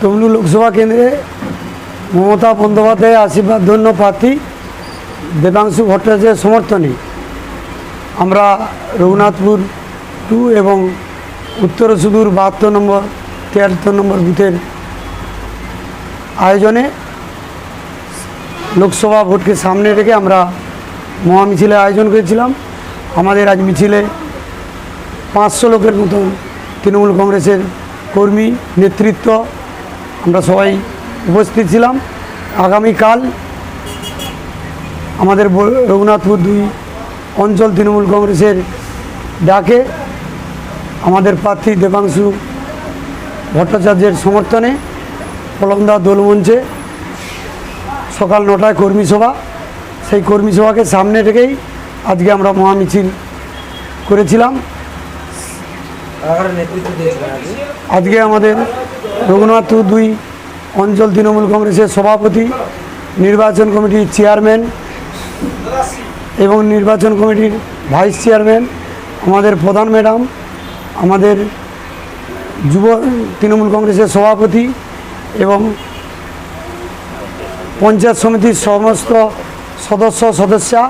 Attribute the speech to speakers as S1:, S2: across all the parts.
S1: তমলু লোকসভা কেন্দ্রে মমতা বন্দ্যোপাধ্যায় আশীর্বাদ ধন্য প্রার্থী দেবাংশু ভট্টাচার্যের সমর্থনে আমরা রঘুনাথপুর টু এবং উত্তর সুদূর বাহাত্তর নম্বর, তিয়াত্তর নম্বর বুথের আয়োজনে লোকসভা ভোটকে সামনে রেখে আমরা মহামিছিলের আয়োজন করেছিলাম। আমাদের আজ মিছিলে পাঁচশো লোকের মতন তৃণমূল কংগ্রেসের কর্মী নেতৃত্ব আমরা সবাই উপস্থিত ছিলাম। আগামীকাল আমাদের রঘুনাথপুর দুই অঞ্চল তৃণমূল কংগ্রেসের ডাকে আমাদের প্রার্থী দেবাংশু ভট্টাচার্যের সমর্থনে কলমদা দোলমঞ্চে সকাল নটায় কর্মী সভা। সেই কর্মী সভাকে সামনে রেখেই আজকে আমরা মহামিছিল করেছিলাম।
S2: আজকে
S1: আমাদের রঘুনাথপুর দুই অঞ্চল তৃণমূল কংগ্রেসের সভাপতি, নির্বাচন কমিটির চেয়ারম্যান এবং নির্বাচন কমিটির ভাইস চেয়ারম্যান, আমাদের প্রধান ম্যাডাম, আমাদের যুব, তৃণমূল কংগ্রেসের সভাপতি এবং পঞ্চায়েত সমিতির সমস্ত সদস্য, সদস্যা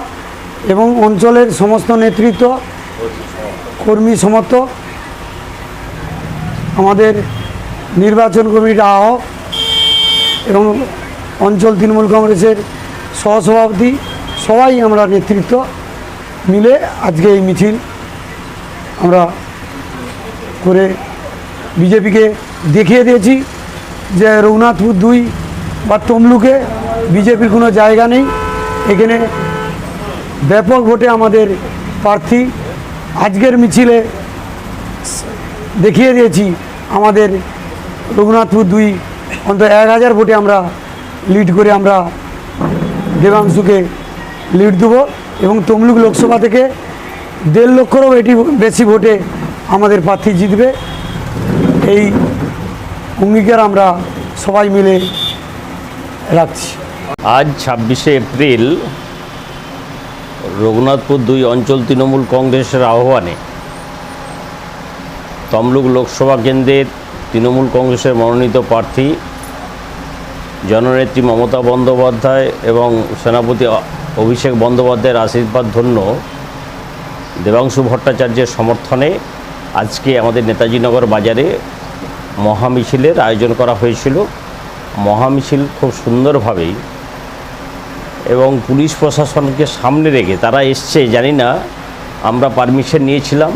S1: এবং অঞ্চলের সমস্ত নেতৃত্ব, কর্মী সমর্থক আমাদের নির্বাচন কমিটির আহ্বায়ক এবং অঞ্চল তৃণমূল কংগ্রেসের সহসভাপতি, সবাই আমরা নেতৃত্ব মিলে আজকে এই মিছিল আমরা করে বিজেপিকে দেখিয়ে দিয়েছি যে রঘুনাথপুর দুই বা তমলুকে বিজেপির কোনো জায়গা নেই। এখানে ব্যাপক ভোটে আমাদের প্রার্থী। আজকের মিছিলে দেখিয়ে দিয়েছি আমাদের রঘুনাথপুর দুই, অন্তত এক হাজার ভোটে আমরা লিড করে আমরা দেবাংশুকে লিড দেবো এবং তমলুক লোকসভা থেকে দেড় লক্ষরও এটি বেশি ভোটে আমাদের প্রার্থী জিতবে। এই অঙ্গীকার আমরা সবাই মিলে রাখছি।
S3: আজ ছাব্বিশে এপ্রিল রঘুনাথপুর দুই অঞ্চল তৃণমূল কংগ্রেসের আহ্বানে তমলুক লোকসভা কেন্দ্রের তৃণমূল কংগ্রেসের মনোনীত প্রার্থী, জননেত্রী মমতা বন্দ্যোপাধ্যায় এবং সেনাপতি অভিষেক বন্দ্যোপাধ্যায়ের আশীর্বাদ ধন্য দেবাংশু ভট্টাচার্যের সমর্থনে আজকে আমাদের নেতাজিনগর বাজারে মহামিছিলের আয়োজন করা হয়েছিল। মহামিছিল খুব সুন্দরভাবেই এবং পুলিশ প্রশাসনকে সামনে রেখে তারা এসছে, জানি না, আমরা পারমিশন নিয়েছিলাম।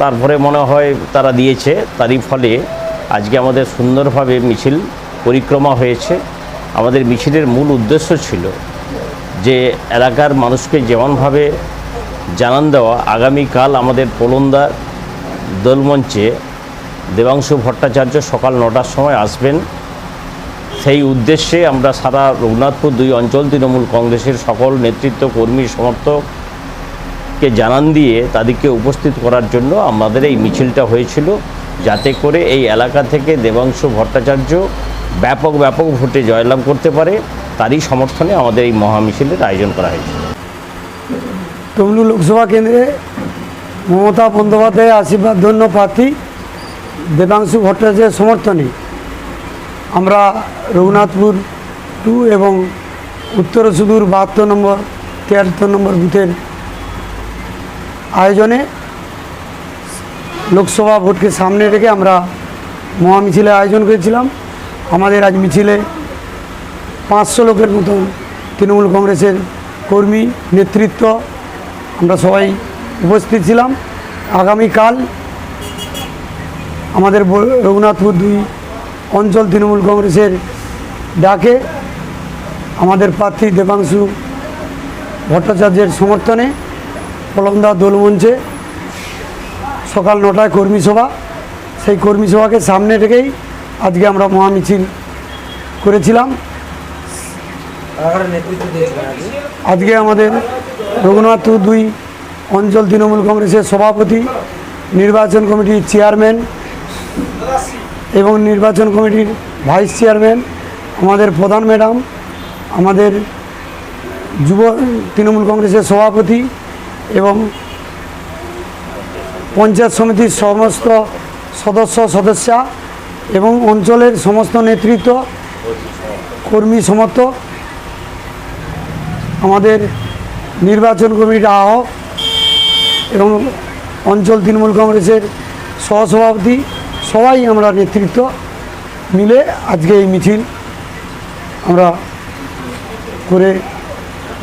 S3: তারপরে মনে হয় তারা দিয়েছে, তারই ফলে আজকে আমাদের সুন্দরভাবে মিছিল পরিক্রমা হয়েছে। আমাদের মিছিলের মূল উদ্দেশ্য ছিল যে এলাকার মানুষকে যেমনভাবে জানান দেওয়া, আগামীকাল আমাদের পোলন্দার দোলমঞ্চে দেবাংশু ভট্টাচার্য সকাল নটার সময় আসবেন। সেই উদ্দেশ্যে আমরা সারা রঘুনাথপুর দুই অঞ্চল তৃণমূল কংগ্রেসের সকল নেতৃত্ব, কর্মী সমর্থককে জানান দিয়ে তাদেরকে উপস্থিত করার জন্য আমাদের এই মিছিলটা হয়েছিল, যাতে করে এই এলাকা থেকে দেবাংশু ভট্টাচার্য ব্যাপক ব্যাপক ভোটে জয়লাভ করতে পারে। তারই সমর্থনে আমাদের এই মহামিছিলের আয়োজন করা হয়েছে।
S1: তমলু লোকসভা কেন্দ্রে মমতা বন্দ্যোপাধ্যায় আশীর্বাদ ধন্য প্রার্থী দেবাংশু ভট্টাচার্যের সমর্থনে আমরা রঘুনাথপুর টু এবং উত্তর সুদূর বাহাত্তর নম্বর, তিয়াত্তর নম্বর বুথের আয়োজনে লোকসভা ভোটকে সামনে রেখে আমরা মহামিছিলের আয়োজন করেছিলাম। আমাদের আজ মিছিলে পাঁচশো লোকের মতন তৃণমূল কংগ্রেসের কর্মী নেতৃত্ব আমরা সবাই উপস্থিত ছিলাম। আগামীকাল আমাদের রঘুনাথপুর দুই অঞ্চল তৃণমূল কংগ্রেসের ডাকে আমাদের প্রার্থী দেবাংশু ভট্টাচার্যের সমর্থনে কলমদা দোলমঞ্চে সকাল নটায় কর্মী সভা। সেই কর্মী সভাকে সামনে রেখেই আজকে আমরা মহামিছিল করেছিলাম। আজকে আমাদের রঘুনাথপুর দুই অঞ্চল তৃণমূল কংগ্রেসের সভাপতি, নির্বাচন কমিটির চেয়ারম্যান এবং নির্বাচন কমিটির ভাইস চেয়ারম্যান, আমাদের প্রধান ম্যাডাম, আমাদের যুব তৃণমূল কংগ্রেসের সভাপতি এবং পঞ্চায়েত সমিতির সমস্ত সদস্য সদস্যা এবং অঞ্চলের সমস্ত নেতৃত্ব, কর্মী সমর্থক, আমাদের নির্বাচন কমিটির আহ্বায়ক এবং অঞ্চল তৃণমূল কংগ্রেসের সহসভাপতি, সবাই আমরা নেতৃত্ব মিলে আজকে এই মিছিল আমরা করে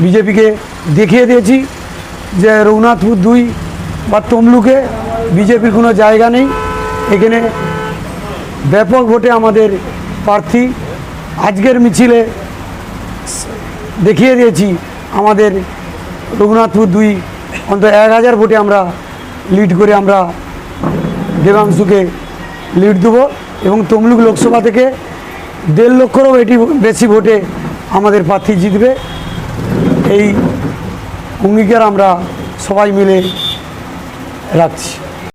S1: বিজেপিকে দেখিয়ে দিয়েছি। যে রঘুনাথপুর দুই বা তমলুকে বিজেপির কোনো জায়গা নেই। এখানে ব্যাপক ভোটে আমাদের প্রার্থী আজকের মিছিলে দেখিয়ে দিয়েছি আমাদের রঘুনাথপুর দুই। অন্তত এক হাজার ভোটে আমরা লিড করে আমরা দেবাংশুকে লিড দেবো এবং তমলুক লোকসভা থেকে দেড় লক্ষরও এটি বেশি ভোটে আমাদের প্রার্থী জিতবে। এই অঙ্গীকার আমরা সবাই মিলে রাখছি।